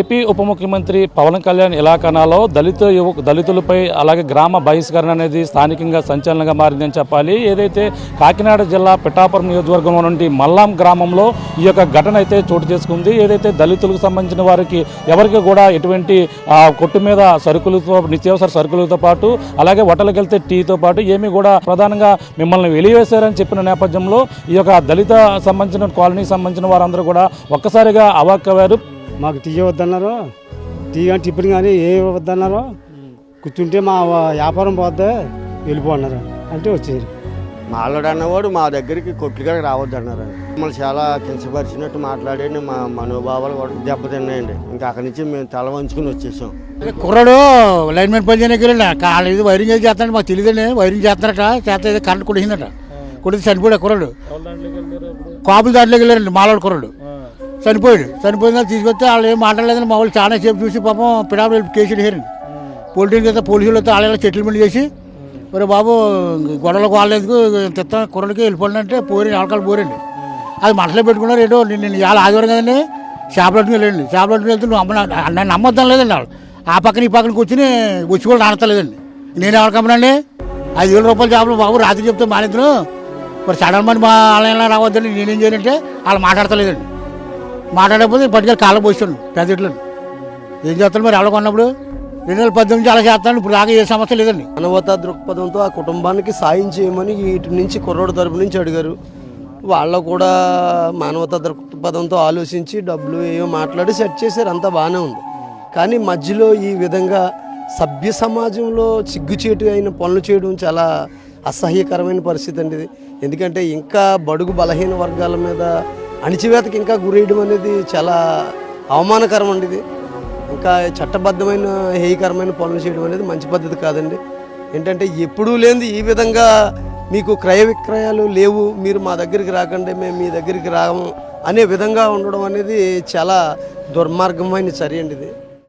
AP ఉప ముఖ్యమంత్రి పవన్ కళ్యాణ్ ఇలాఖానాలో దళిత యువ దళితులపై అలాగే గ్రామ బహిష్కరణ అనేది స్థానికంగా సంచలనంగా మారిందని చెప్పాలి. ఏదైతే కాకినాడ జిల్లా పిఠాపురం నియోజకవర్గంలో నుండి మల్లాం గ్రామంలో ఈ యొక్క ఘటన అయితే చోటు చేసుకుంది. ఏదైతే దళితులకు సంబంధించిన వారికి ఎవరికి కూడా ఎటువంటి కొట్టు మీద సరుకులతో నిత్యావసర సరుకులతో పాటు అలాగే హోటల్కి వెళ్తే టీతో పాటు ఏమీ కూడా ప్రధానంగా మిమ్మల్ని వెలివేశారని చెప్పిన నేపథ్యంలో ఈ యొక్క దళిత సంబంధించిన కాలనీకి సంబంధించిన వారందరూ కూడా ఒక్కసారిగా అవాక్కయ్యారు. మాకు టీ వద్దన్నారు. టీ కానీ టిఫిన్ కానీ ఏ వద్దన్నారు. కూర్చుంటే మా వ్యాపారం పోద్ది వెళ్ళిపోన్నారు అంటే వచ్చారు. మాట్లాడు అన్నవాడు మా దగ్గరికి కొట్లుగా రావద్దు అన్నారు మమ్మల్ని చాలా కించపరిచినట్టు మాట్లాడండి. మా మనోభావాలు కూడా దెబ్బతిన్నాయండి. ఇంకా అక్కడి నుంచి మేము తల వంచుకుని వచ్చేసాం. కుర్రాడు లైన్మెన్ పని చేయడానికి కాళ్ళు ఇది వైరింగ్ ఏది చేస్తాడు మాకు తెలియదండి. వైరింగ్ చేస్తారట చేస్తే ఏదో కరెంట్ కొడిసిందట కొడితే చనిపోయాడు కుర్రాడు. కాపులు దాంట్లోకి వెళ్ళారండి మాలాడు కుర్రాడు. చనిపోయాడు. చనిపోయిన తీసుకొస్తే వాళ్ళు ఏం మాట్లాడలేదని మా వాళ్ళు చాలా సేపు చూసి పాపం పిడాబులు కేసులు వేసారండి పోలీసు అయితే పోలీసులు అయితే వాళ్ళ సెటిల్మెంట్ చేసి మరి బాబు గొడవలకు వాళ్ళేందుకు తెత్త కుర్రలకి వెళ్ళిపోండి అంటే పోరి ఆడకాలు పోరండి అది మనసులో పెట్టుకున్నారు ఏదో నేను ఇవాళ ఆదివారం కదండి చేపలట్టుకు వెళ్ళండి చేపలట్టుకు వెళ్తే నువ్వు అమ్మ నన్ను నమ్మొద్దాం లేదండి వాళ్ళు. ఆ పక్కన ఈ పక్కన కూర్చుని వచ్చి కూడా ఆడతలేదండి నేను ఎవరికి ఐదు వేల రూపాయలు చేపలు బాబు రాత్రి చెప్తే మానేద్దరు. మరి సడన్ మని మా ఆలయంలో రావద్దండి నేనేం చేయాలంటే వాళ్ళు మాట్లాడతలేదండి. మాట్లాడకపోతే పట్టుకెళ్ళి కాళ్ళ పోసాను పెద్ద ఇట్లు ఏం చేస్తాను మరి ఎవరు కొన్నప్పుడు రెండు వేల పద్దెనిమిది నుంచి అలా చేస్తాను ఇప్పుడు దాకా ఏ సమస్య లేదండి. మానవతా దృక్పథంతో ఆ కుటుంబానికి సాయం చేయమని ఇటు నుంచి కుర్రోడు తరపు నుంచి అడిగారు. వాళ్ళు కూడా మానవతా దృక్పథంతో ఆలోచించి డబ్బులు ఏవో మాట్లాడి సెట్ చేశారు అంతా బాగానే ఉంది. కానీ మధ్యలో ఈ విధంగా సభ్య సమాజంలో సిగ్గుచేటు అయిన పనులు చేయడం చాలా అసహ్యకరమైన పరిస్థితి అండి ఇది. ఎందుకంటే ఇంకా బడుగు బలహీన వర్గాల మీద అణిచివేతకి ఇంకా గురేయడం అనేది చాలా అవమానకరం అండి ఇది. ఇంకా చట్టబద్ధమైన హేయకరమైన పనులు చేయడం అనేది మంచి పద్ధతి కాదండి. ఏంటంటే ఎప్పుడూ లేనిది ఈ విధంగా మీకు క్రయ విక్రయాలు లేవు మీరు మా దగ్గరికి రాకండి మేము మీ దగ్గరికి రాము అనే విధంగా ఉండడం అనేది చాలా దుర్మార్గమైన చర్య అండి ఇది.